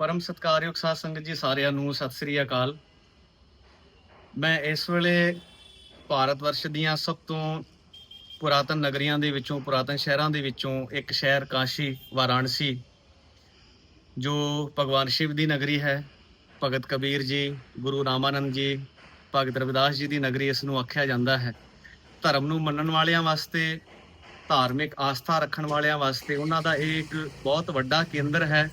ਪਰਮ ਸਤਿਕਾਰਯੋਗ ਸਾਧ ਸੰਗਤ ਜੀ ਸਾਰਿਆਂ ਨੂੰ ਸਤਿ ਸ੍ਰੀ ਅਕਾਲ। ਮੈਂ ਇਸ ਵੇਲੇ ਭਾਰਤ ਵਰਸ਼ ਦੀਆਂ ਸਭ ਤੋਂ ਪੁਰਾਤਨ ਨਗਰੀਆਂ ਦੇ ਵਿੱਚੋਂ, ਪੁਰਾਤਨ ਸ਼ਹਿਰਾਂ ਦੇ ਵਿੱਚੋਂ ਇੱਕ ਸ਼ਹਿਰ ਕਾਸ਼ੀ, ਵਾਰਾਣਸੀ, ਜੋ ਭਗਵਾਨ ਸ਼ਿਵ ਦੀ ਨਗਰੀ ਹੈ। ਭਗਤ ਕਬੀਰ ਜੀ, ਗੁਰੂ ਰਾਮਾਨੰਦ ਜੀ, ਭਗਤ ਰਵਿਦਾਸ ਜੀ ਦੀ ਨਗਰੀ ਇਸ ਨੂੰ ਆਖਿਆ ਜਾਂਦਾ ਹੈ। ਧਰਮ ਨੂੰ ਮੰਨਣ ਵਾਲਿਆਂ ਵਾਸਤੇ, ਧਾਰਮਿਕ ਆਸਥਾ ਰੱਖਣ ਵਾਲਿਆਂ ਵਾਸਤੇ ਉਹਨਾਂ ਦਾ ਇਹ ਇੱਕ ਬਹੁਤ ਵੱਡਾ ਕੇਂਦਰ ਹੈ।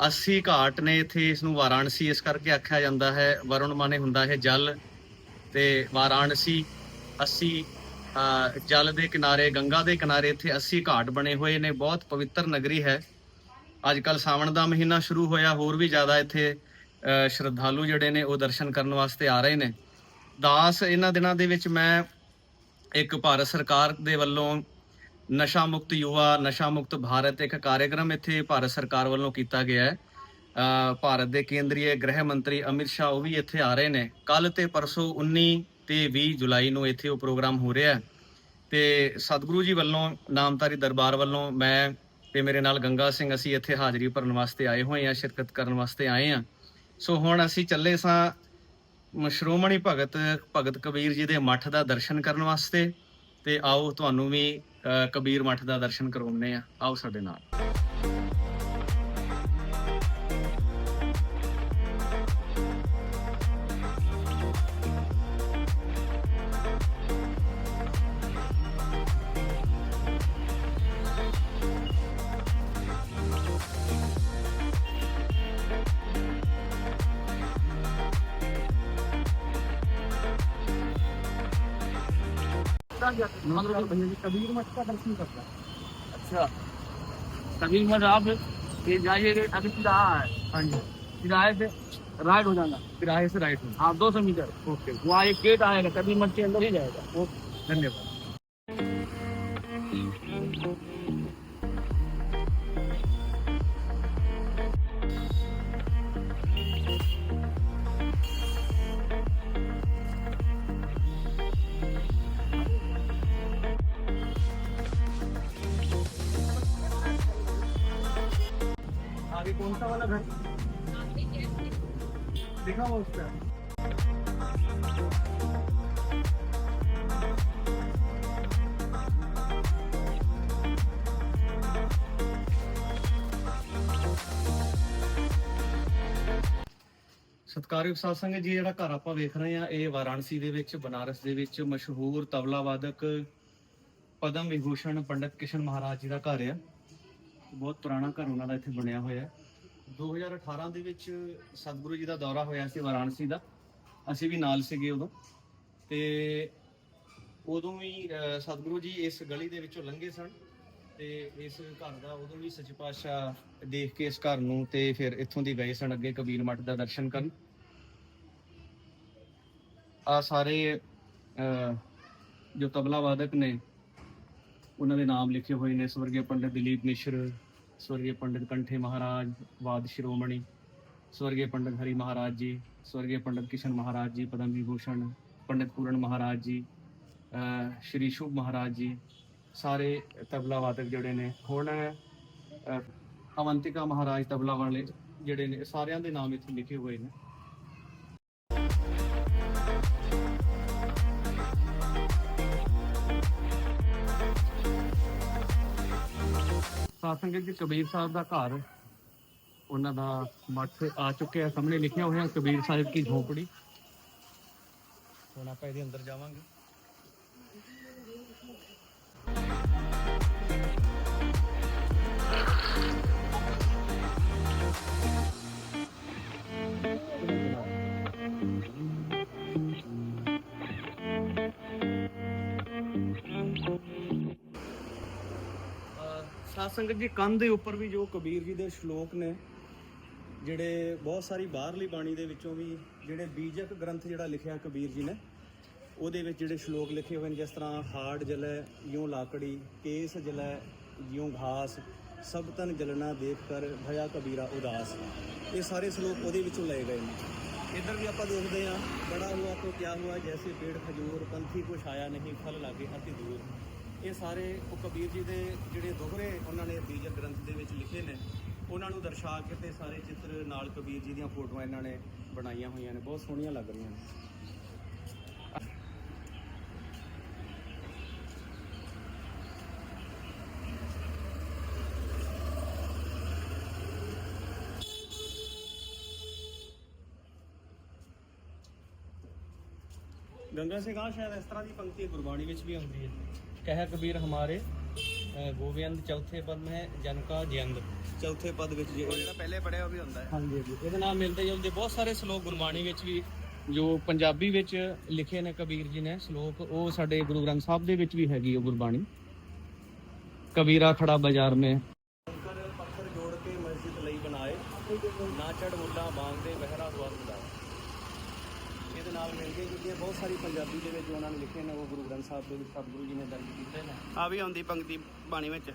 80 ਘਾਟ ਨੇ ਇੱਥੇ ਇਸ ਨੂੰ ਵਾਰਾਣਸੀ ਇਸ ਕਰਕੇ ਆਖਿਆ ਜਾਂਦਾ ਹੈ, ਵਰੁਣ ਮਾਨੇ ਹੁੰਦਾ ਹੈ ਜਲ ਤੇ ਵਾਰਾਣਸੀ 80 ਜਲ ਦੇ ਕਿਨਾਰੇ, ਗੰਗਾ ਦੇ ਕਿਨਾਰੇ ਇੱਥੇ 80 ਘਾਟ ਬਣੇ ਹੋਏ ਨੇ, ਬਹੁਤ ਪਵਿੱਤਰ ਨਗਰੀ ਹੈ। ਅੱਜ ਕੱਲ ਸਾਵਣ ਦਾ ਮਹੀਨਾ ਸ਼ੁਰੂ ਹੋਇਆ, ਹੋਰ ਵੀ ਜ਼ਿਆਦਾ ਇੱਥੇ ਸ਼ਰਧਾਲੂ ਜਿਹੜੇ ਨੇ ਉਹ ਦਰਸ਼ਨ ਕਰਨ ਵਾਸਤੇ ਆ ਰਹੇ ਨੇ। ਦਾਸ ਇਹਨਾਂ ਦਿਨਾਂ ਦੇ ਵਿੱਚ ਮੈਂ ਇੱਕ ਭਾਰਤ ਸਰਕਾਰ ਦੇ ਵੱਲੋਂ ਨਸ਼ਾ ਮੁਕਤ ਯੁਵਾ ਨਸ਼ਾ ਮੁਕਤ ਭਾਰਤ ਇੱਕ ਕਾਰਜਕ੍ਰਮ ਇੱਥੇ ਭਾਰਤ ਸਰਕਾਰ ਵੱਲੋਂ ਕੀਤਾ ਗਿਆ ਹੈ। ਭਾਰਤ ਦੇ ਕੇਂਦਰੀ ਗ੍ਰਹਿ ਮੰਤਰੀ ਅਮਿਤ ਸ਼ਾਹ ਉਹ ਵੀ ਇੱਥੇ ਆ ਰਹੇ ਨੇ। ਕੱਲ ਤੇ ਪਰਸੋਂ 19 ਤੇ 20 ਜੁਲਾਈ ਨੂੰ ਇੱਥੇ ਉਹ ਪ੍ਰੋਗਰਾਮ ਹੋ ਰਿਹਾ ਹੈ। ਤੇ ਸਤਿਗੁਰੂ ਜੀ ਵੱਲੋਂ, ਨਾਮਧਾਰੀ ਦਰਬਾਰ ਵੱਲੋਂ ਮੈਂ ਤੇ ਮੇਰੇ ਨਾਲ ਗੰਗਾ ਸਿੰਘ ਅਸੀਂ ਇੱਥੇ ਹਾਜ਼ਰੀ ਭਰਨ ਵਾਸਤੇ ਆਏ ਹੋਏ ਹਾਂ, ਸ਼ਿਰਕਤ ਕਰਨ ਵਾਸਤੇ ਆਏ ਹਾਂ। ਸੋ ਹੁਣ ਅਸੀਂ ਚੱਲੇ ਸਾਂ ਸ਼੍ਰੋਮਣੀ ਭਗਤ ਭਗਤ ਕਬੀਰ ਜੀ ਦੇ ਮੱਠ ਦਾ ਦਰਸ਼ਨ ਕਰਨ ਵਾਸਤੇ। ਤੇ ਆਓ ਤੁਹਾਨੂੰ ਵੀ ਕਬੀਰ ਮੱਠ ਦਾ ਦਰਸ਼ਨ ਕਰਵਾਉਂਦੇ ਆ ਆਓ ਸਾਡੇ ਨਾਲ। कबीर मठ का दर्शन करता अच्छा कबीर मठ आप ये जाइए अभी सीधा है हाँ जी किराए से राइट हो जाना किराए से राइट हाँ दो सौ मीटर ओके वहाँ एक गेट आएगा कबीर मठ के अंदर ही जाएगा धन्यवाद कौन सा वाला घर दिखा हुआ उस पर ਸਤਿਕਾਰਯੋਗ ਸਾਧ ਸੰਗਤ ਜੀ ਜਿਹੜਾ ਘਰ ਆਪਾਂ ਵੇਖ ਰਹੇ ਆ ਇਹ ਵਾਰਾਣਸੀ ਦੇ ਵਿੱਚ ਬਨਾਰਸ ਦੇ ਵਿੱਚ ਮਸ਼ਹੂਰ ਤਬਲਾ ਵਾਦਕ ਪਦਮ ਵਿਭੂਸ਼ਣ ਪੰਡਤ ਕਿਸ਼ਨ ਮਹਾਰਾਜ ਜੀ ਦਾ ਘਰ ਆ ਬਹੁਤ ਪੁਰਾਣਾ ਘਰ ਉਹਨਾਂ ਦਾ ਇੱਥੇ ਬਣਿਆ ਹੋਇਆ ਹੈ 2018 ਦੇ ਵਿੱਚ ਸਤਿਗੁਰੂ ਜੀ ਦਾ ਦੌਰਾ ਹੋਇਆ ਸੀ ਵਾਰਾਣਸੀ ਦਾ। ਅਸੀਂ ਵੀ ਨਾਲ ਸੀਗੇ ਉਦੋਂ। ਤੇ ਉਦੋਂ ਵੀ ਸਤਿਗੁਰੂ ਜੀ ਇਸ ਗਲੀ ਦੇ ਵਿੱਚੋਂ ਲੰਘੇ ਸਨ ਤੇ ਇਸ ਘਰ ਦਾ ਉਦੋਂ ਵੀ ਸੱਚੇ ਪਾਤਸ਼ਾਹ ਦੇਖ ਕੇ ਇਸ ਘਰ ਨੂੰ ਤੇ ਫਿਰ ਇੱਥੋਂ ਦੀ ਗਏ ਸਨ ਅੱਗੇ ਕਬੀਰ ਮੱਠ ਦਾ ਦਰਸ਼ਨ ਕਰਨ। ਆ ਸਾਰੇ ਅਹ, ਜੋ ਤਬਲਾ ਵਾਦਕ ਨੇ ਉਹਨਾਂ ਦੇ ਨਾਮ ਲਿਖੇ ਹੋਏ ਨੇ ਸਵਰਗੀ ਪੰਡਿਤ ਦਲੀਪ ਮਿਸ਼ਰ ਸਵਰਗੀ ਪੰਡਿਤ ਕੰਠੇ ਮਹਾਰਾਜ ਵਾਦ ਸ਼੍ਰੋਮਣੀ ਸਵਰਗੀ ਪੰਡਿਤ ਹਰੀ ਮਹਾਰਾਜ ਜੀ ਸਵਰਗੀ ਪੰਡਿਤ ਕਿਸ਼ਨ ਮਹਾਰਾਜ ਜੀ ਪਦਮ ਵਿਭੂਸ਼ਣ ਪੰਡਿਤ ਪੂਰਨ ਮਹਾਰਾਜ ਜੀ ਸ਼੍ਰੀ ਸ਼ੁਭ ਮਹਾਰਾਜ ਜੀ ਸਾਰੇ ਤਬਲਾ ਵਾਦਕ ਜਿਹੜੇ ਨੇ ਹੁਣ ਅਵੰਤਿਕਾ ਮਹਾਰਾਜ ਤਬਲਾ ਵਾਲੇ ਜਿਹੜੇ ਨੇ ਸਾਰਿਆਂ ਦੇ ਨਾਮ ਇੱਥੇ ਲਿਖੇ ਹੋਏ ਨੇ ਸਾਸੰਗਤ ਜੀ ਕਬੀਰ ਸਾਹਿਬ ਦਾ ਘਰ, ਉਹਨਾਂ ਦਾ ਮੱਠ ਆ ਚੁੱਕਿਆ ਸਾਹਮਣੇ ਲਿਖਿਆ ਹੋਇਆ ਕਬੀਰ ਸਾਹਿਬ ਕੀ ਝੋਪੜੀ। ਹੁਣ ਆਪਾਂ ਇਹਦੇ ਅੰਦਰ ਜਾਵਾਂਗੇ। ਸਾਧ ਸੰਗਤ ਜੀ, ਕੰਧ ਦੇ ਉੱਪਰ ਵੀ ਜੋ ਕਬੀਰ ਜੀ ਦੇ ਸ਼ਲੋਕ ਨੇ, ਜਿਹੜੇ ਬਹੁਤ ਸਾਰੀ ਬਾਹਰਲੀ ਬਾਣੀ ਦੇ ਵਿੱਚੋਂ ਵੀ ਜਿਹੜੇ ਬੀਜਕ ਗ੍ਰੰਥ ਜਿਹੜਾ ਲਿਖਿਆ ਕਬੀਰ ਜੀ ਨੇ, ਉਹਦੇ ਵਿੱਚ ਜਿਹੜੇ ਸ਼ਲੋਕ ਲਿਖੇ ਹੋਏ ਨੇ, ਜਿਸ ਤਰ੍ਹਾਂ ਹਾੜ ਜਲੈ ਯੂੰ ਲਾਕੜੀ, ਕੇਸ ਜਲੈ ਯੂੰ ਘਾਸ, ਸਭ ਤਨ ਜਲਣਾ ਦੇਖ ਕਰ, ਭਇਆ ਕਬੀਰਾ ਉਦਾਸ। ਇਹ ਸਾਰੇ ਸ਼ਲੋਕ ਉਹਦੇ ਵਿੱਚੋਂ ਲਏ ਗਏ ਨੇ। ਇੱਧਰ ਵੀ ਆਪਾਂ ਦੇਖਦੇ ਆ ਬੜਾ ਹੁਆ ਤੋਂ ਕਿਆ ਹੁਆ, ਜੈਸੇ ਪੇੜ ਖਜੂਰ ਪੰਥੀ ਕੁਛ ਆਇਆ ਨਹੀਂ, ਫਲ ਲਾਗੇ ਅਤੀ ਦੂਰ। ਇਹ ਸਾਰੇ ਉਹ ਕਬੀਰ ਜੀ ਦੇ ਜਿਹੜੇ ਦੋਹਰੇ ਉਹਨਾਂ ਨੇ ਬੀਜ ਗ੍ਰੰਥ ਦੇ ਵਿੱਚ ਲਿਖੇ ਨੇ, ਉਹਨਾਂ ਨੂੰ ਦਰਸਾ ਕੇ ਤੇ ਸਾਰੇ ਚਿੱਤਰ ਨਾਲ ਕਬੀਰ ਜੀ ਦੀਆਂ ਫੋਟੋਆਂ ਇਹਨਾਂ ਨੇ ਬਣਾਈਆਂ ਹੋਈਆਂ ਨੇ, ਬਹੁਤ ਸੋਹਣੀਆਂ ਲੱਗ ਰਹੀਆਂ ਨੇ। ਗੰਗਾ ਸੇ ਕਹਾ ਸ਼ਾਇਦ ਇਸ ਤਰ੍ਹਾਂ ਦੀ ਪੰਕਤੀ ਗੁਰਬਾਣੀ ਵਿੱਚ ਵੀ ਆਉਂਦੀ ਹੈ। ਕਹਿ ਕਬੀਰ ਹਮਾਰੇ ਅਹ, ਗੋਬਿੰਦ ਚੌਥੇ ਪਦ में ਜਨ का ਜੰਦ ਚੌਥੇ ਪਦ ਵਿੱਚ ਜਿਹੜਾ ਪਹਿਲੇ ਪੜਿਆ ਉਹ ਵੀ ਹੁੰਦਾ ਹੈ। ਹਾਂਜੀ ਹਾਂਜੀ। ਇਹਦੇ ਨਾਲ ਮਿਲਦੇ ਜੁਲਦੇ ਬਹੁਤ ਸਾਰੇ ਸ਼ਲੋਕ ਗੁਰਬਾਣੀ ਵਿੱਚ ਵੀ ਜੋ ਪੰਜਾਬੀ ਵਿੱਚ ਲਿਖੇ ਨੇ ਕਬੀਰ ਜੀ ਨੇ ਸ਼ਲੋਕ ਉਹ ਸਾਡੇ ਗੁਰੂ ਗ੍ਰੰਥ ਸਾਹਿਬ ਦੇ ਵਿੱਚ ਵੀ ਹੈਗੀ ਉਹ ਗੁਰਬਾਣੀ। ਕਬੀਰਾ ਖੜਾ ਬਾਜ਼ਾਰ ਮੇ। ਪੱਥਰ ਪੱਥਰ ਜੋੜ ਕੇ ਮਸਜਿਦ ਲਈ ਬਣਾਏ। ਨਾ ਚੜ ਮੁੱਲਾ ਬਾਂਗਦੇ ਬਹਿਰਾ ਹੁਆ ਹੁੰਦਾ। ਇਹਦੇ ਨਾਲ ਮਿਲਦੇ ਜੁਲਦੇ ਬਹੁਤ ਸਾਰੀ ਪੰਜਾਬੀ ਦੇ ਵਿੱਚ ਜੋ ਉਹਨਾਂ ਨੇ ਲਿਖੇ ਨੇ ਉਹ ਗੁਰੂ ਗ੍ਰੰਥ ਸਾਹਿਬ ਦੇ ਵਿੱਚ ਸਤਿਗੁਰੂ ਜੀ ਨੇ ਦਰਜ ਕੀਤੇ ਨੇ। ਆ ਵੀ ਆਉਂਦੀ ਪੰਕਤੀ ਬਾਣੀ ਵਿੱਚ।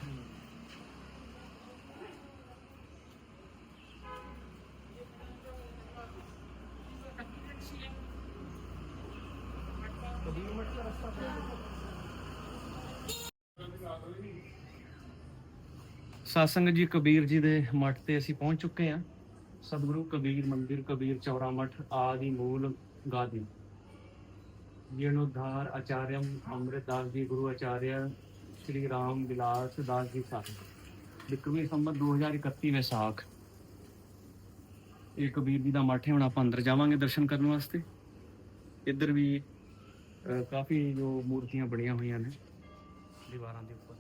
ਸਾਸੰਗ ਜੀ ਕਬੀਰ ਜੀ ਦੇ ਮੱਠ ਤੇ ਅਸੀਂ ਪਹੁੰਚ ਚੁੱਕੇ ਹਾਂ। ਸਤਿਗੁਰੂ ਕਬੀਰ ਮੰਦਿਰ ਕਬੀਰ ਚੌਰਾ ਮੱਠ ਆਦਿ ਮੂਲ ਗਾਦੀ। ਜੀਰਣੋਧਾਰ ਆਚਾਰਿਯਮ ਅੰਮ੍ਰਿਤਦਾਸ ਜੀ, ਗੁਰੂ ਆਚਾਰਿਆ ਸ਼੍ਰੀ ਰਾਮ ਵਿਲਾਸ ਦਾਸ ਜੀ ਸਾਹਿਬ। ਬਿਕਰਮੀ ਸੰਮਤ 2031 ਵਿਸਾਖ ਇਹ ਕਬੀਰ ਜੀ ਦਾ ਮੱਠ ਹੈ, ਹੁਣ ਆਪਾਂ ਅੰਦਰ ਜਾਵਾਂਗੇ ਦਰਸ਼ਨ ਕਰਨ ਵਾਸਤੇ। ਇੱਧਰ ਵੀ ਕਾਫੀ ਜੋ ਮੂਰਤੀਆਂ ਬਣੀਆਂ ਹੋਈਆਂ ਨੇ, ਦੀਵਾਰਾਂ ਦੇ ਉੱਪਰ।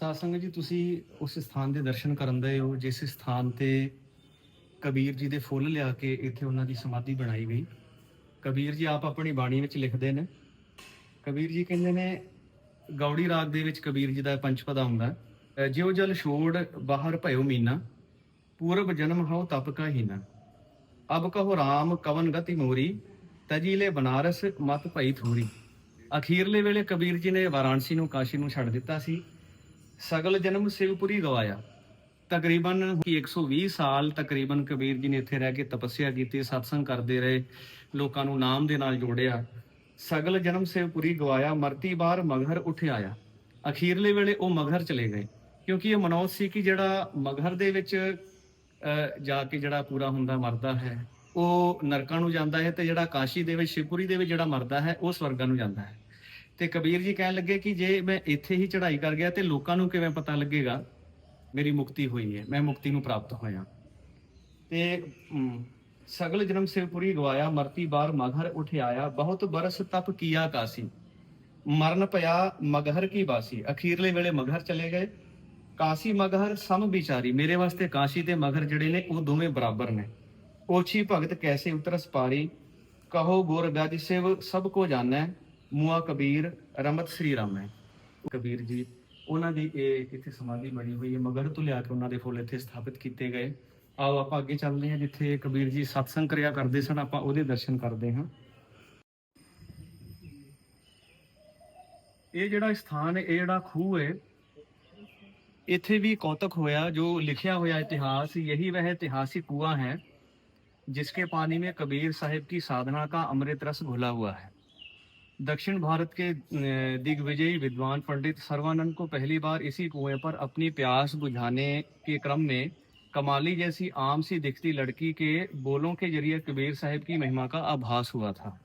ਸਾਸੰਗ ਜੀ ਤੁਸੀਂ ਉਸ ਸਥਾਨ ਦੇ ਦਰਸ਼ਨ ਕਰਨ ਦੇ ਹੋ ਜਿਸ ਸਥਾਨ ਤੇ ਕਬੀਰ ਜੀ ਦੇ ਫੁੱਲ ਲਿਆ ਕੇ ਇੱਥੇ ਉਹਨਾਂ ਦੀ ਸਮਾਧੀ ਬਣਾਈ ਗਈ। ਕਬੀਰ ਜੀ ਆਪ ਆਪਣੀ ਬਾਣੀ ਵਿੱਚ ਲਿਖਦੇ ਨੇ। ਕਬੀਰ ਜੀ ਕਹਿੰਦੇ ਨੇ ਗੌੜੀ ਰਾਗ ਦੇ ਵਿੱਚ ਕਬੀਰ ਜੀ ਦਾ ਪੰਚਪਦਾ ਹੁੰਦਾ ਹੈ, ਜਿਉ ਜਲ ਛੋੜ ਬਾਹਰ ਭਇਓ ਮੀਨਾ ਪੂਰਬ ਜਨਮ ਹਉ ਤਪ ਕਾ ਹੀਨਾ। ਅਬ ਕਹੋ ਰਾਮ ਕਵਨ ਗਤੀ ਮੋਰੀ ਤਜੀਲੇ ਬਨਾਰਸ ਮਤ ਭਈ ਥੂਰੀ। ਅਖੀਰਲੇ ਵੇਲੇ ਕਬੀਰ ਜੀ ਨੇ ਵਾਰਾਣਸੀ ਨੂੰ ਕਾਸ਼ੀ ਨੂੰ ਛੱਡ ਦਿੱਤਾ ਸੀ। ਸਗਲ ਜਨਮ ਸਿਵਪੁਰੀ ਗਵਾਇਆ। ਤਕਰੀਬਨ 120 ਸਾਲ ਤਕਰੀਬਨ ਕਬੀਰ ਜੀ ਨੇ ਇੱਥੇ ਰਹਿ ਕੇ ਤਪੱਸਿਆ ਕੀਤੀ ਸਤਸੰਗ ਕਰਦੇ ਰਹੇ, ਲੋਕਾਂ ਨੂੰ ਨਾਮ ਦੇ ਨਾਲ ਜੋੜਿਆ। ਸਗਲ ਜਨਮ ਸਿਵਪੁਰੀ ਗਵਾਇਆ, ਮਰਤੀ ਬਾਰ ਮਗਹਰ ਉੱਠ ਅਖੀਰਲੇ ਵੇਲੇ ਉਹ ਮਗਹਰ ਚਲੇ ਗਏ, ਕਿਉਂਕਿ ਇਹ ਮਨੋਜ ਸੀ ਕਿ ਜਿਹੜਾ ਮਗਹਰ ਦੇ ਵਿੱਚ ਜਾ ਕੇ ਜਿਹੜਾ ਪੂਰਾ ਹੁੰਦਾ ਮਰਦਾ ਹੈ, ਉਹ ਨਰਕਾਂ ਨੂੰ ਜਾਂਦਾ ਹੈ ਤੇ ਜਿਹੜਾ ਕਾਸ਼ੀ ਦੇ ਵਿੱਚ, ਸ਼ਿਵਪੁਰੀ ਦੇ ਵਿੱਚ ਜਿਹੜਾ ਮਰਦਾ ਹੈ, ਉਹ ਸਵਰਗਾਂ ਨੂੰ ਜਾਂਦਾ ਹੈ। ਤੇ ਕਬੀਰ ਜੀ ਕਹਿਣ ਲੱਗੇ ਕਿ ਜੇ ਮੈਂ ਇੱਥੇ ਹੀ ਚੜ੍ਹਾਈ ਕਰ ਗਿਆ ਤੇ ਲੋਕਾਂ ਨੂੰ ਕਿਵੇਂ ਪਤਾ ਲੱਗੇਗਾ ਮੇਰੀ ਮੁਕਤੀ ਹੋਈ ਹੈ, ਮੈਂ ਮੁਕਤੀ ਨੂੰ ਪ੍ਰਾਪਤ ਹੋਇਆ। ਤੇ ਸਗਲ ਜਨਮ ਸਿਵਪੁਰੀ ਗਵਾਇਆ, ਮਰਤੀ ਬਾਰ ਮਗਹਰ ਉਠਿਆਇਆ ਬਹੁਤ ਬਰਸ ਤਪ ਕੀਆ ਕਾਸੀ। ਮਰਨ ਪਿਆ ਮਗਹਰ ਕੀ ਬਾਸੀ। ਅਖੀਰਲੇ ਵੇਲੇ ਮਗਹਰ ਚਲੇ ਗਏ। ਕਾਸੀ ਮਗਹਰ ਸਮ ਵਿਚਾਰੀ। ਮੇਰੇ ਵਾਸਤੇ ਕਾਸ਼ੀ ਤੇ ਮਗਹਰ ਜਿਹੜੇ ਨੇ, ਉਹ ਦੋਵੇਂ ਬਰਾਬਰ ਨੇ। ਓਛੀ ਭਗਤ ਕੈਸੇ ਉਤਰਸ ਪਾਰੀ? ਕਹੋ ਗੁਰ ਗਜ ਸਿਵ ਸਭ ਕੋ ਜਾਣੈ। ਮੁਆ ਕਬੀਰ ਰਮਤ ਸ੍ਰੀ ਰਾਮੈ ਕਬੀਰ ਜੀ ਉਹਨਾਂ ਦੀ ਇਹ ਇੱਥੇ ਸਮਾਧੀ ਬਣੀ ਹੋਈ ਹੈ ਮਗਰ ਤੋਂ ਲਿਆ ਕੇ ਉਹਨਾਂ ਦੇ ਫੁੱਲ ਇੱਥੇ ਸਥਾਪਿਤ ਕੀਤੇ ਗਏ ਆਓ ਆਪਾਂ ਅੱਗੇ ਚੱਲਦੇ ਹਾਂ ਜਿੱਥੇ ਕਬੀਰ ਜੀ ਸਤਸੰਗ ਕਰਿਆ ਕਰਦੇ ਸਨ ਆਪਾਂ ਉਹਦੇ ਦਰਸ਼ਨ ਕਰਦੇ ਹਾਂ ਇਹ ਜਿਹੜਾ ਸਥਾਨ ਹੈ ਇਹ ਜਿਹੜਾ ਖੂਹ ਹੈ ਇੱਥੇ ਵੀ ਕੌਤਕ ਹੋਇਆ ਜੋ ਲਿਖਿਆ ਹੋਇਆ ਇਤਿਹਾਸ यही वह ऐतिहासिक कुआं है जिसके पानी में कबीर साहिब की साधना का अमृत रस घुला हुआ है दक्षिण भारत के अ, दिग्विजयी विद्वान पंडित सर्वानंद को पहली बार इसी कुएं पर अपनी प्यास बुझाने के क्रम में कमाली जैसी आम सी दिखती लड़की के बोलों के जरिए कबीर साहिब की महिमा का आभास हुआ था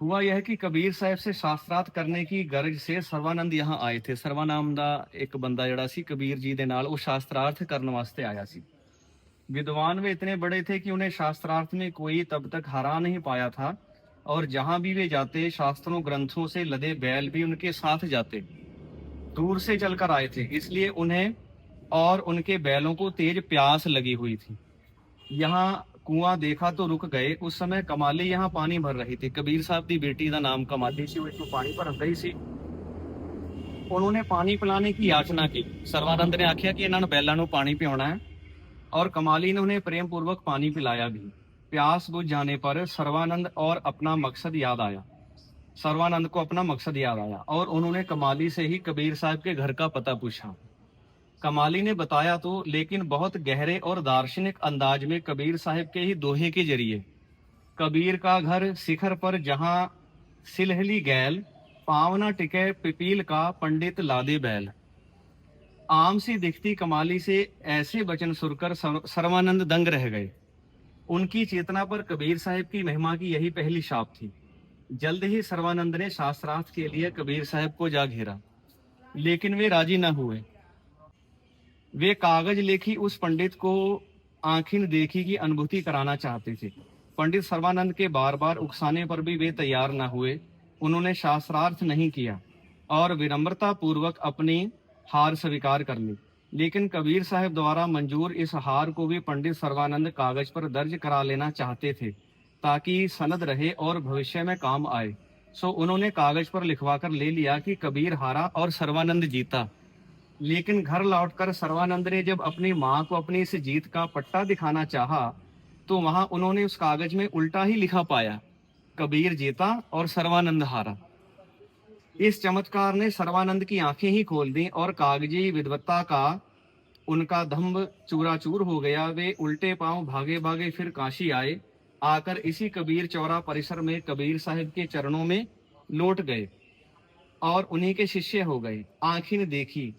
हुआ यह कि कबीर ਸਾਹਿਬ ਸੇ ਸ਼ਾਸਤਰਾਰਥ ਕਰਨੇ ਕੀ ਗਰਜ ਸੇ ਸਰਵਾਨੰਦ यहाँ ਆਏ ਥੇ ਸਰਵਾਨਾਮ ਦਾ ਇੱਕ ਬੰਦਾ ਜਿਹੜਾ ਸੀ ਕਬੀਰ ਜੀ ਦੇ ਨਾਲ ਉਹ ਸ਼ਾਸਤਰਾਰਥ ਕਰਨ ਵਾਸਤੇ ਆਇਆ ਸੀ विद्वान वे इतने बड़े थे कि उन्हें शास्त्रार्थ में कोई तब तक हरा नहीं पाया था और जहां भी वे जाते शास्त्रों ग्रंथों से लदे बैल भी उनके साथ जाते दूर से चलकर आए थे इसलिए उन्हें और उनके बैलों को तेज प्यास लगी हुई थी यहाँ कुआं देखा तो रुक गए उस समय कमाली यहाँ पानी भर रही थी कबीर साहब की बेटी का नाम कमाली सी वो इसको पानी भर गई सी उन्होंने पानी पिलाने की याचना की सर्वानंद ने आख्या कि इन्होंने बैलों ਨੂੰ ਪਾਣੀ ਪਿਆਉਣਾ ਹੈ और कमाली ने उन्हें प्रेम पूर्वक पानी पिलाया भी प्यास बुझ जाने पर सर्वानंद और अपना मकसद याद आया। सर्वानंद को अपना मकसद याद आया और उन्होंने कमाली से ही कबीर साहब के घर का पता पूछा। कमाली ने बताया तो लेकिन बहुत गहरे और दार्शनिक अंदाज में कबीर साहब के ही दोहे के ज़रिए। कबीर का घर शिखर पर जहाँ सिलहली गैल, पावना टिके पिपील का पंडित लादे बैल। आम सी दिखती कमाली से ऐसे वचन सुनकर सर्वानंद दंग रह गए। उनकी चेतना पर कबीर साहब की महिमा की यही पहली शाप थी। जल्द ही सर्वानंद ने शास्त्रार्थ के लिए कबीर साहब को जा घेरा। लेकिन वे राज़ी न हुए। वे कागज़ लेखी उस पंडित को आंखिन देखी की अनुभूति कराना चाहते थे। पंडित सर्वानंद के बार बार उकसाने पर भी वे तैयार न हुए। उन्होंने शास्त्रार्थ नहीं किया और विनम्रता पूर्वक अपनी हार स्वीकार कर ली। लेकिन कबीर साहब द्वारा मंजूर इस हार को भी पंडित सर्वानंद कागज़ पर दर्ज करा लेना चाहते थे, ताकि सनद रहे और भविष्य में काम आए। सो उन्होंने कागज़ पर लिखवा कर ले लिया कि कबीर हारा और सर्वानंद जीता। लेकिन घर लौटकर सर्वानंद ने जब अपनी माँ को अपनी इस जीत का पट्टा दिखाना चाहा तो वहाँ उन्होंने उस कागज़ में उल्टा ही लिखा पाया, कबीर जीता और सर्वानंद हारा। इस चमत्कार ने सर्वानंद की आँखें ही खोल दी और कागज़ी विद्वत्ता का उनका दम्भ चूराचूर हो गया। वे उल्टे पाँव भागे भागे फिर काशी आए। आकर इसी कबीर चौरा परिसर में कबीर साहिब के चरणों में लौट गए और उन्हीं के शिष्य हो गए। आंखी देखी।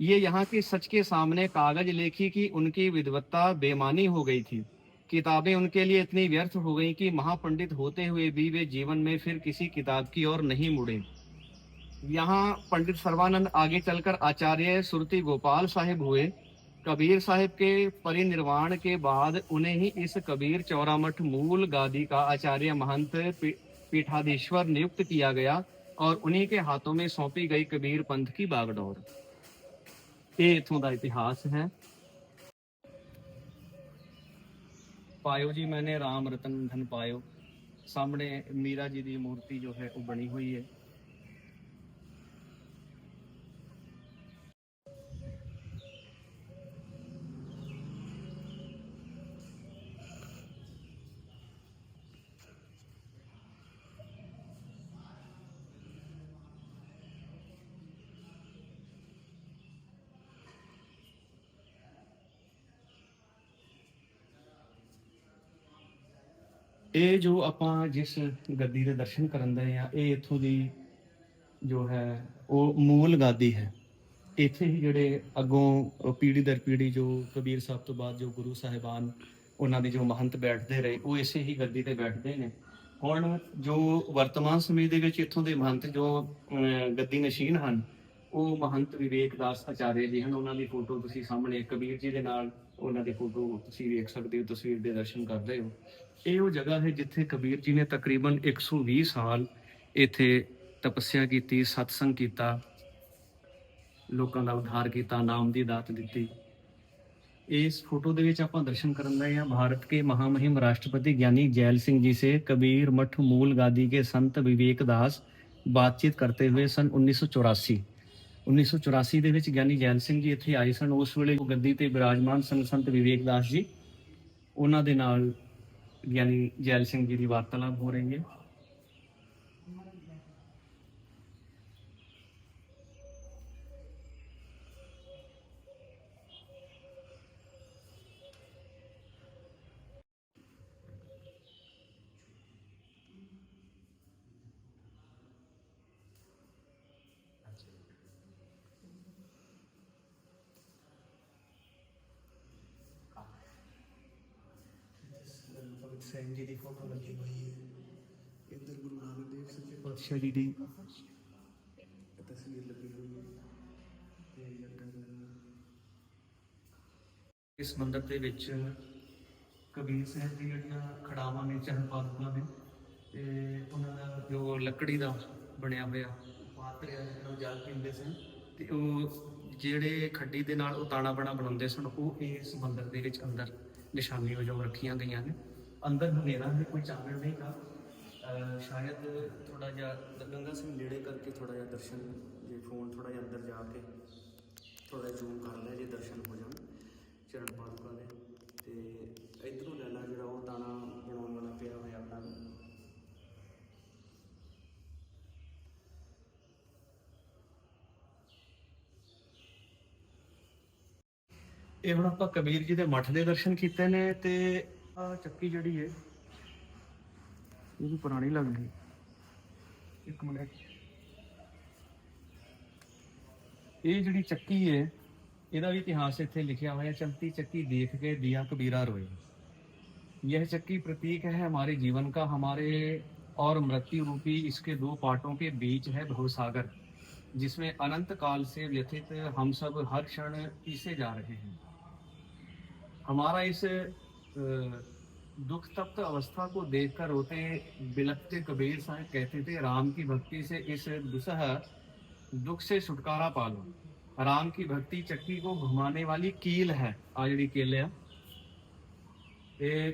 ये यहाँ के सच के सामने कागज़ लेखी की उनकी विद्वत्ता बेमानी हो गई थी। किताबें उनके लिए इतनी व्यर्थ हो गई कि महापंडित होते हुए भी वे जीवन में फिर किसी किताब की ओर नहीं मुड़े। यहाँ पंडित सर्वानंद आगे चलकर आचार्य सुरती गोपाल साहिब हुए कबीर साहिब के परिनिर्वाण के बाद उन्हें ही इस कबीर चौरामठ मूल गादी का आचार्य महंत पी- पीठाधीश्वर नियुक्त किया गया और उन्हीं के हाथों में सौंपी गई कबीर पंथ की बागडोर ਇਹ ਇਥੋਂ ਦਾ ਇਤਿਹਾਸ ਹੈ ਪਾਇਓ ਜੀ ਮੈਨੇ ਰਾਮ ਰਤਨ ਧਨ ਪਾਇਓ ਸਾਹਮਣੇ ਮੀਰਾ ਜੀ ਦੀ ਮੂਰਤੀ ਜੋ ਹੈ ਉਹ ਬਣੀ ਹੋਈ ਹੈ ਇਹ ਜੋ ਆਪਾਂ ਜਿਸ ਗੱਦੀ ਦੇ ਦਰਸ਼ਨ ਕਰਨ ਦੇ ਆ, ਇਹ ਇੱਥੋਂ ਦੀ ਜੋ ਹੈ, ਉਹ ਮੂਲ ਗਾਦੀ ਹੈ। ਇੱਥੇ ਹੀ ਜਿਹੜੇ ਅੱਗੋਂ ਪੀੜੀ ਦਰ ਪੀੜੀ ਜੋ ਕਬੀਰ ਸਾਹਿਬ ਤੋਂ ਬਾਅਦ ਜੋ ਗੁਰੂ ਸਾਹਿਬਾਨ, ਉਹਨਾਂ ਦੇ ਜੋ ਮਹੰਤ ਬੈਠਦੇ ਰਹੇ, ਉਹ ਇਸੇ ਹੀ ਗੱਦੀ ਤੇ ਬੈਠਦੇ ਨੇ। ਹੁਣ ਜੋ ਵਰਤਮਾਨ ਸਮੇਂ ਦੇ ਵਿੱਚ ਇੱਥੋਂ ਦੇ ਮਹੰਤ ਜੋ ਗੱਦੀ ਨਸ਼ੀਨ ਹਨ, ਉਹ ਮਹੰਤ ਵਿਵੇਕ ਦਾਸ ਆਚਾර්य ਜੀ ਹਨ। ਉਹਨਾਂ ਦੀ ਫੋਟੋ ਤੁਸੀਂ ਸਾਹਮਣੇ, ਕਬੀਰ ਜੀ ਦੇ ਨਾਲ ਉਹਨਾਂ ਦੀ ਫੋਟੋ ਤੁਸੀਂ ਵੇਖ ਸਕਦੇ ਹੋ, ਤਸਵੀਰ ਦੇ ਦਰਸ਼ਨ ਕਰਦੇ ਹੋ। ਇਹ ਉਹ ਜਗ੍ਹਾ ਹੈ ਜਿੱਥੇ ਕਬੀਰ ਜੀ ਨੇ ਤਕਰੀਬਨ 120 ਸਾਲ ਇੱਥੇ ਤਪੱਸਿਆ ਕੀਤੀ, ਸਤਸੰਗ ਕੀਤਾ, ਲੋਕਾਂ ਦਾ ਉਧਾਰ ਕੀਤਾ, ਨਾਮ ਦੀ ਦਾਤ ਦਿੱਤੀ। ਇਸ ਫੋਟੋ ਦੇ ਵਿੱਚ ਆਪਾਂ ਦਰਸ਼ਨ ਕਰਨ ਰਹੇ ਹਾਂ ਭਾਰਤ ਕੇ ਮਹਾਮਹਿਮ ਰਾਸ਼ਟਰਪਤੀ ਗਿਆਨੀ ਜੈਲ ਸਿੰਘ जी से कबीर मठ मूल गादी के संत विवेक दास बातचीत करते हुए सन 1984 1984 ਦੇ ਵਿੱਚ ਗਿਆਨੀ ਜੈਲ ਸਿੰਘ ਜੀ ਇੱਥੇ ਆਏ ਸਨ। ਉਸ ਵੇਲੇ ਉਹ ਗੱਦੀ ਤੇ ਬਿਰਾਜਮਾਨ ਸਨ ਸੰਤ ਵਿਵੇਕ ਦਾਸ ਜੀ। ਉਹਨਾਂ ਦੇ ਨਾਲ ਗਿਆਨੀ ਜੈਲ ਸਿੰਘ ਜੀ ਦੀ ਵਾਰਤਾਲਾਪ ਹੋ ਰਹੀ ਹੈ। ਸਿੰਘ ਜੀ ਦੀ ਫੋਟੋ ਲੱਗੀ ਹੋਈ ਹੈ। ਇੱਧਰ ਗੁਰੂ ਨਾਨਕ ਦੇਵ ਸੱਚੇ ਪਾਤਸ਼ਾਹ ਜੀ ਦੀ। ਤਸਵੀਰ ਲੱਗੀ ਹੋਈ ਹੈ। ਤੇ ਇੱਧਰ ਇਸ ਮੰਦਿਰ ਦੇ ਵਿੱਚ ਕਬੀਰ ਸਾਹਿਬ ਦੀ ਜਿਹੜੀਆਂ ਖੜਾਵਾਂ ਨੇ ਚਰਨ ਪਾਦੂਕਾਂ ਨੇ ਤੇ ਉਹਨਾਂ ਦਾ ਜੋ ਲੱਕੜੀ ਦਾ ਬਣਿਆ ਹੋਇਆ ਪਾਤਰ ਜਿਹੜਾ ਜਲ ਪੀਂਦੇ ਸਨ ਤੇ ਉਹ ਜਿਹੜੇ ਖੱਡੀ ਦੇ ਨਾਲ ਉਹ ਤਾਣਾ ਬਣਾ ਬਣਾਉਂਦੇ ਸਨ ਉਹ ਇਸ ਮੰਦਿਰ ਦੇ ਵਿੱਚ ਅੰਦਰ ਨਿਸ਼ਾਨੀ ਵਜੋਂ ਰੱਖੀਆਂ ਗਈਆਂ ਨੇ। ਅੰਦਰ ਹਨੇਰਾ ਹੈ ਕੋਈ ਚਾਨਣ ਨਹੀਂ ਗਾ। ਸ਼ਾਇਦ ਥੋੜਾ ਜਿਹਾ ਗੰਗਾ ਸਿੰਘ ਨੇੜੇ ਕਰਕੇ ਥੋੜਾ ਜਿਹਾ ਦਰਸ਼ਨ, ਜੇ ਫੋਨ ਥੋੜਾ ਜਿਹਾ ਅੰਦਰ ਜਾ ਕੇ ਥੋੜਾ ਜ਼ੂਮ ਕਰ ਲਿਆ ਜੇ ਦਰਸ਼ਨ ਹੋ ਜਾਣ, ਚਰਨ ਪਾਦੁਕਾ ਦੇ ਤੇ ਇਧਰੋਂ ਲੈ ਲਾ ਜਿਹੜਾ ਉਹ ਦਾਣਾ ਬਣਾਉਣ ਵਾਲਾ ਪਿਆ ਹੋਇਆ ਆਪਣਾ। ਇਹ ਹੁਣ ਆਪਾਂ ਕਬੀਰ ਜੀ ਦੇ ਮੱਠ ਦੇ ਦਰਸ਼ਨ ਕੀਤੇ ਨੇ ਤੇ चक्की जड़ी है ये भी पुरानी लग गई एक मिनट ये ਇਹ चक्की है ਹੈ भी इतिहास इतने लिखा हुआ है चलती चक्की देख के दिया कबीरा रोए यह चक्की प्रतीक है हमारे जीवन का हमारे और मृत्यु रूपी इसके दो पार्टों के बीच है भवसागर जिसमें अनंत काल से व्यथित हम सब हर क्षण पीसे जा रहे हैं हमारा इस दुख तप्त अवस्था को देखकर रोते बिलखते कबीर साहब कहते थे राम की भक्ति से इस दुसह दुख से छुटकारा पालो राम की भक्ति चक्की को घुमाने वाली कील है आ ਜਿਹੜੀ ਕੀਲ ਆ ਇਹ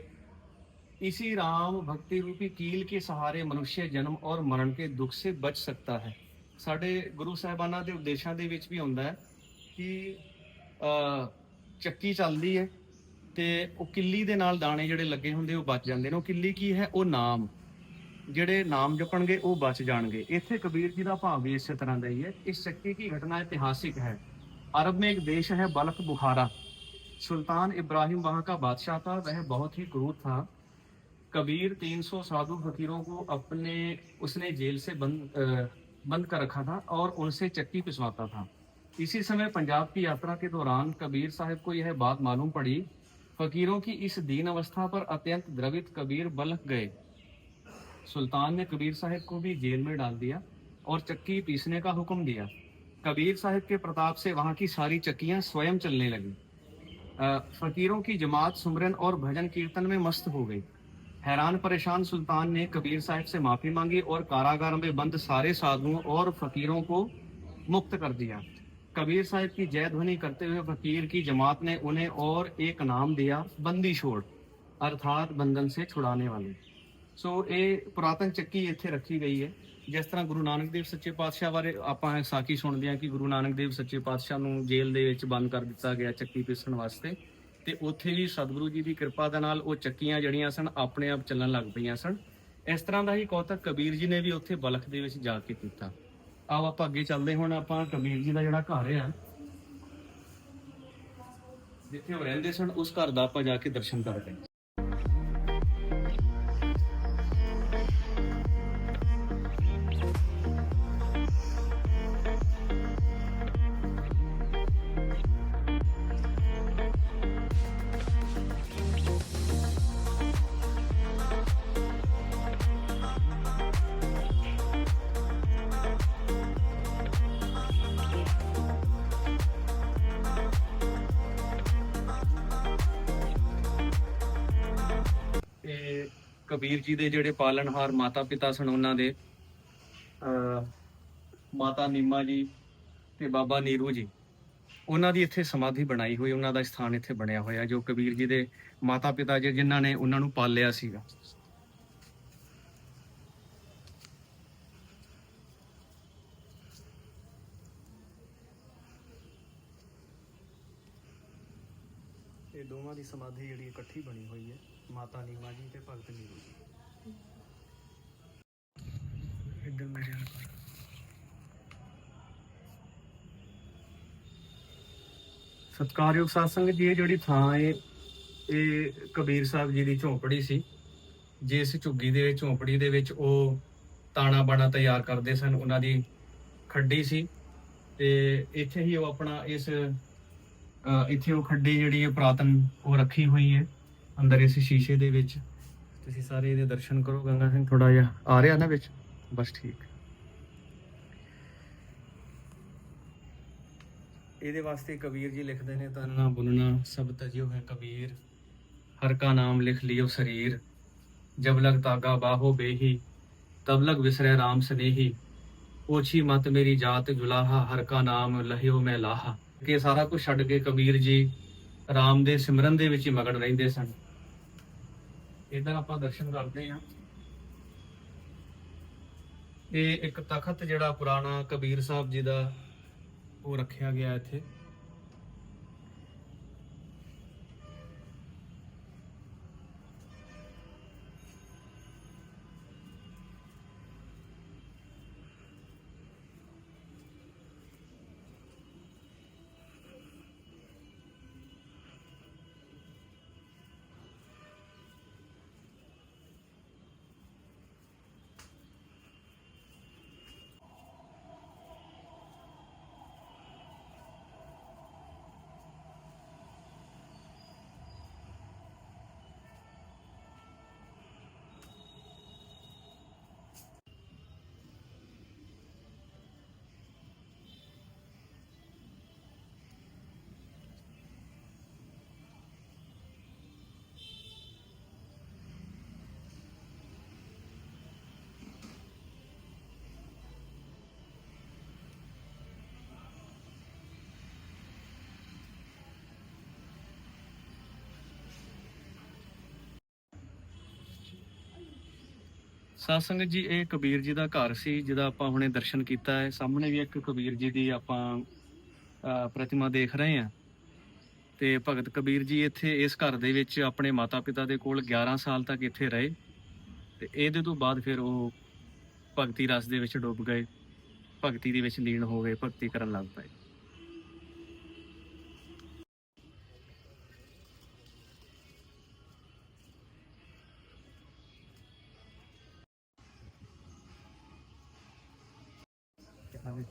इसी राम भक्ति रूपी कील के सहारे मनुष्य जन्म और मरण के दुख से बच सकता है ਸਾਡੇ ਗੁਰੂ ਸਾਹਿਬਾਨਾਂ ਦੇ ਉਪਦੇਸ਼ਾਂ ਦੇ ਵਿੱਚ ਵੀ ਹੁੰਦਾ ਹੈ ਕਿ ਅ, ਚੱਕੀ ਚੱਲਦੀ ਹੈ ਤੇ ਉਹ ਕਿੱਲੀ ਦੇ ਨਾਲ ਦਾਣੇ ਜਿਹੜੇ ਲੱਗੇ ਹੁੰਦੇ ਉਹ ਬਚ ਜਾਂਦੇ ਨੇ ਉਹ ਕਿੱਲੀ ਕੀ ਹੈ ਉਹ ਨਾਮ ਜਿਹੜੇ ਨਾਮ ਜਪਣਗੇ ਉਹ ਬਚ ਜਾਣਗੇ ਇੱਥੇ ਕਬੀਰ ਜੀ ਦਾ ਭਾਵ ਵੀ ਇਸੇ ਤਰ੍ਹਾਂ ਦਾ ਹੀ ਹੈ ਇਸ ਚੱਕੀ की घटना ऐतिहासिक है अरब में एक देश है बल्ख बुखारा सुल्तान इब्राहिम वहाँ का बादशाह था वह बहुत ही क्रूर था कबीर 300 साधु फकीरों को अपने उसने जेल से बंद अ, बंद कर रखा था और उनसे चक्की पिसवाता था इसी समय पंजाब की यात्रा के दौरान कबीर साहब को यह बात मालूम पड़ी फकीरों की इस दीन अवस्था पर अत्यंत द्रवित कबीर बलक गए। सुल्तान ने कबीर साहब को भी जेल में डाल दिया और चक्की पीसने का हुक्म दिया। कबीर साहब के प्रताप से वहाँ की सारी चक्कियाँ स्वयं चलने लगी। फकीरों की जमात, सुमरन और भजन कीर्तन में मस्त हो गई। हैरान परेशान सुल्तान ने कबीर साहब से माफ़ी मांगी और कारागार में बंद सारे साधुओं और फकीरों को मुक्त कर दिया। कबीर साहब की जय ध्वनि करते हुए फकीर की जमात ने उन्हें और एक नाम दिया बंदी छोड़ अर्थात बंधन से छुड़ाने वाले ਸੋ ਇਹ ਪੁਰਾਤਨ ਚੱਕੀ ਇੱਥੇ ਰੱਖੀ ਗਈ ਹੈ ਜਿਸ ਤਰ੍ਹਾਂ ਗੁਰੂ ਨਾਨਕ ਦੇਵ ਸੱਚੇ ਪਾਤਸ਼ਾਹ ਬਾਰੇ ਆਪਾਂ ਇਹ ਸਾਖੀ ਸੁਣਦੇ ਹਾਂ ਕਿ ਗੁਰੂ ਨਾਨਕ ਦੇਵ ਸੱਚੇ ਪਾਤਸ਼ਾਹ ਨੂੰ ਜੇਲ੍ਹ ਦੇ ਵਿੱਚ ਬੰਦ ਕਰ ਦਿੱਤਾ ਗਿਆ ਚੱਕੀ ਪੀਸਣ ਵਾਸਤੇ ਤੇ ਉੱਥੇ ਵੀ ਸਤਿਗੁਰੂ ਜੀ ਦੀ ਕਿਰਪਾ ਦੇ ਨਾਲ ਉਹ ਚੱਕੀਆਂ ਜਿਹੜੀਆਂ ਸਨ ਆਪਣੇ ਆਪ ਚੱਲਣ ਲੱਗ ਪਈਆਂ ਸਨ ਇਸ ਤਰ੍ਹਾਂ ਦਾ ਹੀ ਕੌਤਕ ਕਬੀਰ ਜੀ ਨੇ ਵੀ ਉੱਥੇ ਬਲਖ ਦੇ ਵਿੱਚ ਜਾ ਕੇ ਕੀਤਾ ਆਓ ਆਪਾਂ ਅੱਗੇ ਚੱਲਦੇ, ਹੁਣ ਆਪਾਂ ਕਬੀਰ ਜੀ ਦਾ ਜਿਹੜਾ ਘਰ ਆ, ਜਿੱਥੇ ਉਹ ਰਹਿੰਦੇ ਸਨ, ਉਸ ਘਰ ਦਾ ਆਪਾਂ ਜਾ ਕੇ ਦਰਸ਼ਨ ਕਰਦੇ ਹਾਂ। ਜੀ ਦੇ ਜਿਹੜੇ ਪਾਲਣਹਾਰ ਮਾਤਾ ਪਿਤਾ ਸਨ ਉਹਨਾਂ ਦੇ ਮਾਤਾ ਨੀਮਾ ਜੀ ਤੇ ਬਾਬਾ ਨੀਰੂ ਜੀ, ਉਹਨਾਂ ਦੀ ਇੱਥੇ ਸਮਾਧੀ ਬਣਾਈ ਹੋਈ, ਉਹਨਾਂ ਦਾ ਸਥਾਨ ਇੱਥੇ ਬਣਿਆ ਹੋਇਆ, ਜੋ ਕਬੀਰ ਜੀ ਦੇ ਮਾਤਾ ਪਿਤਾ ਜੀ ਜਿਨ੍ਹਾਂ ਨੇ ਉਹਨਾਂ ਨੂੰ ਪਾਲਿਆ ਸੀਗਾ। ਇਹ ਦੋਵਾਂ ਦੀ ਸਮਾਧੀ ਜਿਹੜੀ ਇਕੱਠੀ ਬਣੀ ਹੋਈ ਹੈ, ਮਾਤਾ ਨੀਮਾ ਜੀ ਤੇ ਭਗਤ ਨੀਰੂ ਜੀ। ਇੱਧਰ ਮੇਰੇ ਨਾਲ ਕਰ। ਸਤਿਕਾਰਯੋਗ ਸਾਧ ਸੰਗਤ ਜੀ, ਇਹ ਜਿਹੜੀ ਥਾਂ ਹੈ, ਇਹ ਕਬੀਰ ਸਾਹਿਬ ਜੀ ਦੀ ਝੌਂਪੜੀ ਸੀ। ਜਿਸ ਝੁੱਗੀ ਦੇ ਵਿੱਚ ਝੌਂਪੜੀ ਦੇ ਵਿੱਚ ਉਹ ਤਾਣਾ ਬਾਣਾ ਤਿਆਰ ਕਰਦੇ ਸਨ, ਉਹਨਾਂ ਦੀ ਖੱਡੀ ਸੀ। ਤੇ ਇੱਥੇ ਹੀ ਉਹ ਆਪਣਾ ਇਸ ਇੱਥੇ ਉਹ ਖੱਡੀ ਜਿਹੜੀ ਹੈ ਪ੍ਰਾਤਨ ਉਹ ਰੱਖੀ ਹੋਈ ਹੈ, ਅੰਦਰ ਇਸ ਸ਼ੀਸ਼ੇ ਦੇ ਵਿੱਚ। ਤੁਸੀਂ ਸਾਰੇ ਇਹਦੇ ਦਰਸ਼ਨ ਕਰੋ, ਗੰਗਾ ਸਿੰਘ ਥੋੜਾ ਜਿਹਾ ਆ ਰਿਹਾ ਨਾ ਵਿੱਚ। ਬਸ ਠੀਕ। ਇਹਦੇ ਵਾਸਤੇ ਕਬੀਰ ਜੀ ਲਿਖਦੇ ਨੇ ਤਨ ਨਾ ਬੁਲਣਾ ਸਭ ਤਜਿਓ ਹੈ ਕਬੀਰ। ਹਰ ਕਾ ਨਾਮ ਲਿਖ ਲਿਓ ਸਰੀਰ। ਜਬ ਲਗ ਤਾਗਾ ਬਾਹੋ ਬੇਹੀ, ਤਬ ਲਗ ਵਿਸਰੇ ਰਾਮ ਸਨੇਹੀ। ਪੋਛੀ ਮਤ ਮੇਰੀ ਜਾਤ ਜੁਲਾਹਾ, ਹਰ ਕਾ ਨਾਮ ਲਹਿਓ ਮੈਂ ਲਾਹਾ। ਕਿ ਸਾਰਾ ਕੁਝ ਛੱਡ ਕੇ ਕਬੀਰ ਜੀ ਰਾਮ ਦੇ ਸਿਮਰਨ ਦੇ ਵਿੱਚ ਹੀ ਮਗਨ ਰਹਿੰਦੇ ਸਨ। ਇਧਰ ਆਪਾਂ ਦਰਸ਼ਨ ਕਰਦੇ ਹਾਂ। ਇਹ ਇੱਕ ਤਖਤ ਜਿਹੜਾ ਪੁਰਾਣਾ ਕਬੀਰ ਸਾਹਿਬ ਜੀ ਦਾ ਉਹ ਰੱਖਿਆ ਗਿਆ ਇੱਥੇ। ਸਾਧ ਜੀ, ਇਹ ਕਬੀਰ ਜੀ ਦਾ ਘਰ ਸੀ, ਜਿਹਦਾ ਆਪਾਂ ਹੁਣੇ ਦਰਸ਼ਨ ਕੀਤਾ ਹੈ। ਸਾਹਮਣੇ ਵੀ ਇੱਕ ਕਬੀਰ ਜੀ ਦੀ ਆਪਾਂ ਪ੍ਰਤਿਮਾ ਦੇਖ ਰਹੇ ਹਾਂ। ਤੇ ਭਗਤ ਕਬੀਰ ਜੀ ਇੱਥੇ ਇਸ ਘਰ ਦੇ ਵਿੱਚ ਆਪਣੇ ਮਾਤਾ-ਪਿਤਾ ਦੇ ਕੋਲ 11 ਸਾਲ ਤੱਕ ਇੱਥੇ ਰਹੇ। ਤੇ ਇਹਦੇ ਤੋਂ ਬਾਅਦ ਫਿਰ ਉਹ ਭਗਤੀ ਰਸ ਦੇ ਵਿੱਚ ਡੁੱਬ ਗਏ। ਭਗਤੀ ਦੇ ਵਿੱਚ ਲੀਨ ਹੋ ਗਏ, ਭਗਤੀ ਕਰਨ ਲੱਗ ਪਏ।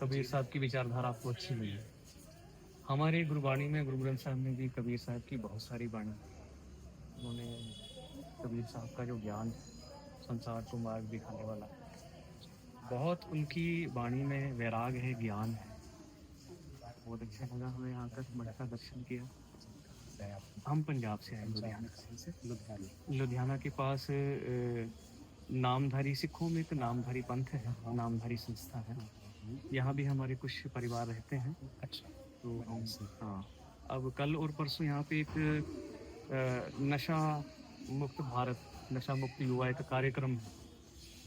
कबीर साहब की विचारधारा आपको अच्छी लगी? हमारे गुरबाणी में गुरु ग्रंथ साहब में भी कबीर साहब की बहुत सारी बाणी उन्होंने कबीर साहब का जो ज्ञान संसार को मार्ग दिखाने वाला बहुत उनकी वाणी में वैराग है ज्ञान है। बहुत अच्छा लगा हमें यहाँ का दर्शन किया। हम पंजाब से आए लुधियाना से। लुधियाना लुधियाना के पास नामधारी सिखों में एक नामधारी पंथ है नामधारी संस्था है। यहाँ भी हमारे कुछ परिवार रहते हैं। अच्छा। तो हम हाँ। अब कल और परसों यहाँ पे एक नशा मुक्त भारत नशा मुक्त युवा एक कार्यक्रम है।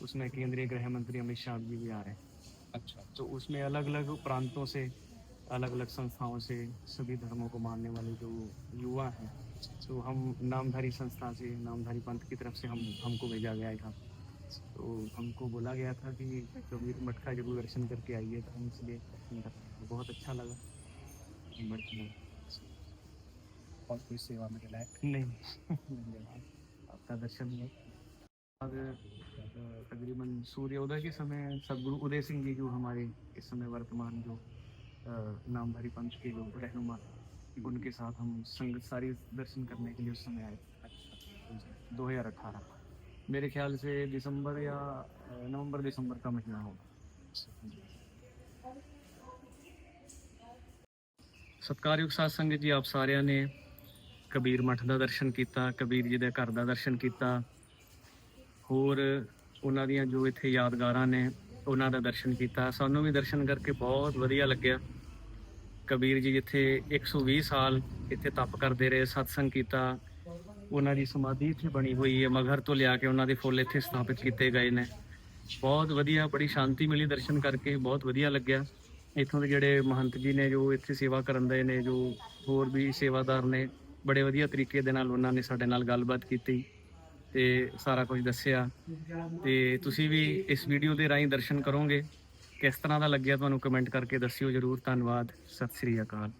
उसमें केंद्रीय गृह मंत्री अमित शाह जी भी आ रहे हैं। अच्छा। तो उसमें अलग अलग प्रांतों से अलग अलग संस्थाओं से सभी धर्मों को मानने वाले जो युवा हैं तो हम नामधारी संस्था से नामधारी पंथ की तरफ़ से हम हमको भेजा गया यहाँ। तो हमको बोला गया था कि कबीर मठ का ज़रूर दर्शन करके आइए तो हम इसलिए दर्शन कर रहे। बहुत अच्छा लगा। मठ में। और कोई सेवा में लायक? नहीं। आपका दर्शन हुआ। अ, तकरीबन सूर्योदय के समय सदगुरु उदय सिंह जी जो हमारे इस समय वर्तमान जो नामधारी पंच के जो रहनुमा उनके साथ हम संगत सारी दर्शन करने के लिए उस समय आए दो हज़ार अठारह। मेरे ख्याल से दिसंबर या अ, नवंबर दिसंबर का महीना होगा ਸਤਿਕਾਰਯੋਗ ਸਾਧ ਸੰਗਤ ਜੀ ਆਪ ਸਾਰਿਆਂ ਨੇ ਕਬੀਰ ਮਠ ਦਾ ਦਰਸ਼ਨ ਕੀਤਾ ਕਬੀਰ ਜੀ ਦੇ ਘਰ ਦਾ ਦਰਸ਼ਨ ਕੀਤਾ ਹੋਰ ਉਹਨਾਂ ਦੀਆਂ ਜੋ ਇੱਥੇ ਯਾਦਗਾਰਾਂ ਨੇ ਉਹਨਾਂ ਦਾ ਦਰਸ਼ਨ ਕੀਤਾ ਸਾਨੂੰ ਵੀ ਦਰਸ਼ਨ ਕਰਕੇ ਬਹੁਤ ਵਧੀਆ ਲੱਗਿਆ ਕਬੀਰ ਜੀ ਜਿੱਥੇ 120 ਸਾਲ ਇੱਥੇ ਤਪ ਕਰਦੇ ਰਹੇ ਸਤਸੰਗ ਕੀਤਾ ਉਹਨਾਂ ਦੀ ਸਮਾਧੀ ਇੱਥੇ ਬਣੀ ਹੋਈ ਹੈ। ਮਗਰ ਤੋਂ ਲਿਆ ਕੇ ਉਹਨਾਂ ਦੇ ਫੁੱਲ ਇੱਥੇ ਸਥਾਪਿਤ ਕੀਤੇ ਗਏ ਨੇ। ਬਹੁਤ ਵਧੀਆ, ਬੜੀ ਸ਼ਾਂਤੀ ਮਿਲੀ ਦਰਸ਼ਨ ਕਰਕੇ, ਬਹੁਤ ਵਧੀਆ ਲੱਗਿਆ। ਇੱਥੋਂ ਦੇ ਜਿਹੜੇ ਮਹੰਤ ਜੀ ਨੇ, ਜੋ ਇੱਥੇ ਸੇਵਾ ਕਰਨ ਦੇ ਨੇ, ਜੋ ਹੋਰ ਵੀ ਸੇਵਾਦਾਰ ਨੇ, ਬੜੇ ਵਧੀਆ ਤਰੀਕੇ ਦੇ ਨਾਲ ਉਹਨਾਂ ਨੇ ਸਾਡੇ ਨਾਲ ਗੱਲਬਾਤ ਕੀਤੀ ਤੇ ਸਾਰਾ ਕੁਝ ਦੱਸਿਆ। ਤੇ ਤੁਸੀਂ ਵੀ ਇਸ ਵੀਡੀਓ ਦੇ ਰਾਹੀਂ ਦਰਸ਼ਨ ਕਰੋਗੇ। ਕਿਸ ਤਰ੍ਹਾਂ ਦਾ ਲੱਗਿਆ, ਤੁਹਾਨੂੰ ਕਮੈਂਟ ਕਰਕੇ ਦੱਸਿਓ ਜਰੂਰ। ਧੰਨਵਾਦ। ਸਤਿ ਸ੍ਰੀ ਅਕਾਲ।